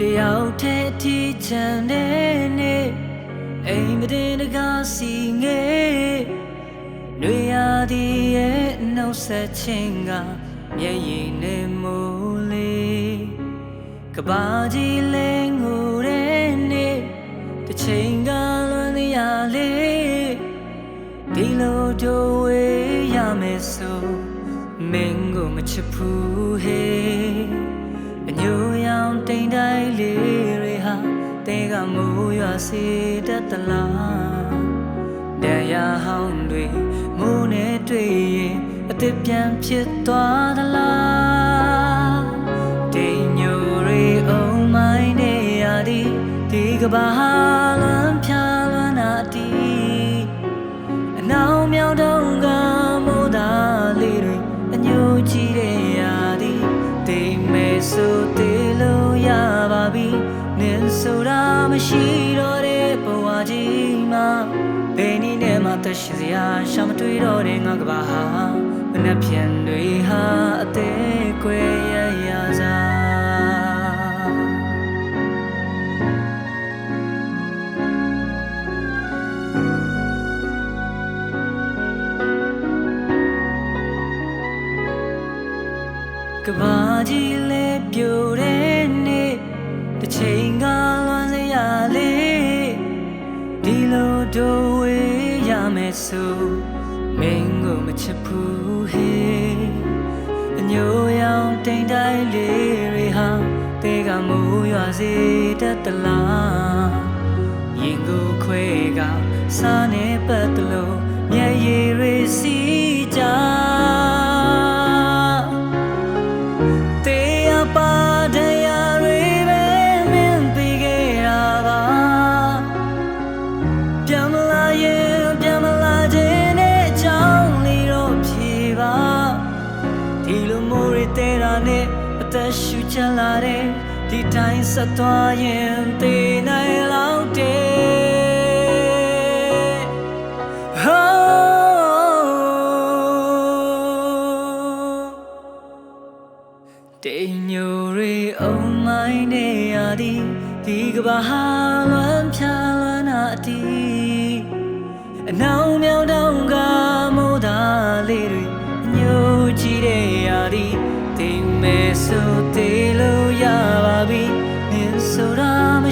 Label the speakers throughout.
Speaker 1: တယောက်တည်းအထီးချမ်းတဲ့နေ့အိမ်မတင်တကားစီငယ်နှွေရသည်ရဲ့နှုတ်ဆက်ခြင်းကမျက်ရည်နဲ့မိုးလေးကဘာကြီးလဲငိုတဲ့နေ့တစ်ချိန်ကလွန်နေရလေးဒီလိုတို့ဝေးရမယ်ဆိုမင်းကိုမချစ်ဘူးဟေးအညိုရောင် တိမ်တိုင်းလေးတွေဟာတဲကမိုးရွာစေတတ်သလားတရားဟောင်းတွေမိုးနဲ့တွေ့ရင်အသစ်ပြန်ဖြစ်သွားသလားတိမ်ညိုတွေအုံမိုင်းနေရသည်ဒီကဘာဟာလမ်းဖြာလွမ်းနာတီးအနောင်မြောင်တုံးကမိုး ပါပြီနင်းဆိုတာမရှိတော့တဲ့ဘဝကြီးမှာဘယ်နည်းနဲ့မှသက်ရှင်စရာရှာမတွေ့တော့တဲ့ငါကဘာဟာမနှက်ပြန်တွေဟာအသေးကွယ်ရရစားကဘာကြီးလဲပြိုတဲ့နေ့ တစ်ချိန်ကလွန်စရာလေးဒီလိုတို့ဝေးရမယ်ဆိုမင်းကိုမချစ်ဘူးဟေးအညိုရောင်တိမ်တိုင်းလေးတွေဟာတေကမိုးရွာစေတတ်သလားရင်ကိုခွဲကစားနေပတ်တလို့မျက်ရည်တွေစီး သက်ရှူချလာတဲ့ဒီတိုင်းဆက်သွားရင်သေနိုင်လောက်တဲ့ Oh တိမ်ညိုရီအုံမိုင်းနေရသည်ဒီကဘာဟာလွမ်းဖြာလွမ်းနာအတီးအနောင်မြောင်တောင်ကမိုးသားလေးတွေအညိုကြည့်တဲ့ရသည်တိမ်မဲဆို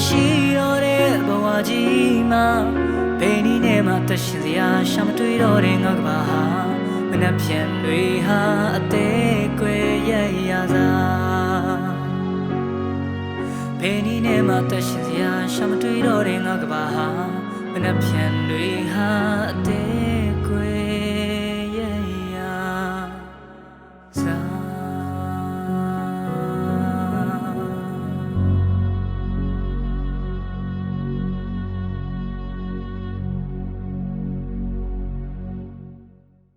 Speaker 1: မရှိတော့တဲ့ဘဝကြီးမှာဘယ်နည်းနဲ့မှသက်ရှင်စရာရှာမတွေ့တော့တဲ့ငါကဘာဟာမနှက်ပြန်တွေဟာအသေးကွယ်ရရစားဘယ်နည်းနဲ့မှသက်ရှင်စရာရှာမတွေ့တော့တဲ့ငါကဘာဟာမနှက်ပြန်တွေဟာအသေး